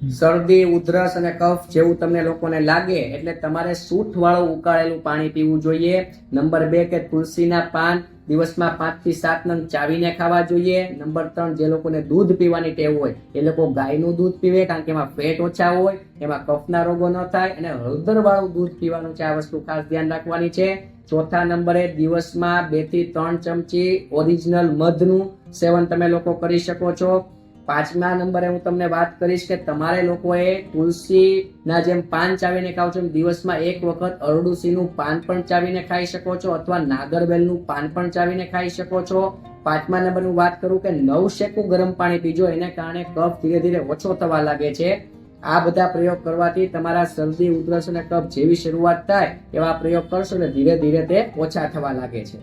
શરદી, ઉધરસ અને કફ જેવું તમને લોકોને લાગે એટલે તમારે સૂઠ વાળું ઉકાળેલું પાણી પીવું જોઈએ. નંબર બે કે તુલસીના પાન દિવસમાં પાંચથી સાત નંગ ચાવીને ખાવા જોઈએ. નંબર ત્રણ, જે લોકોને દૂધ પીવાની ટેવ હોય, એ લોકો ગાયનું દૂધ પીવે કારણ કે એમાં ફેટ ઓછા હોય, એમાં કફના રોગો ન થાય અને હળદર વાળું દૂધ પીવાનું છે આ વસ્તુ ખાસ ધ્યાન રાખવાની છે. ચોથા નંબરે દિવસમાં બેથી ત્રણ ચમચી ઓરિજિનલ મધનું સેવન તમે લોકો કરી શકો છો. પાંચમા નંબરે હું તમને વાત કરીશ કે તમારે લોકોએ તુલસીના જેમ પાન ચાવીને ખાવ છો દિવસમાં એક વખત અરડુસીનું પાન પણ ચાવીને ખાઈ શકો છો અથવા નાગરવેલનું પાન પણ ચાવીને ખાઈ શકો છો. પાંચમા નંબરનું વાત કરું કે નવ શેકું ગરમ પાણી પીજો, એને કારણે કફ ધીરે ધીરે ઓછો થવા લાગે છે. આ બધા પ્રયોગ કરવાથી તમારા શરદી, ઉધરસ અને કફ જેવી શરૂઆત થાય એવા પ્રયોગ કરશો એટલે ધીરે ધીરે તે ઓછા થવા લાગે છે.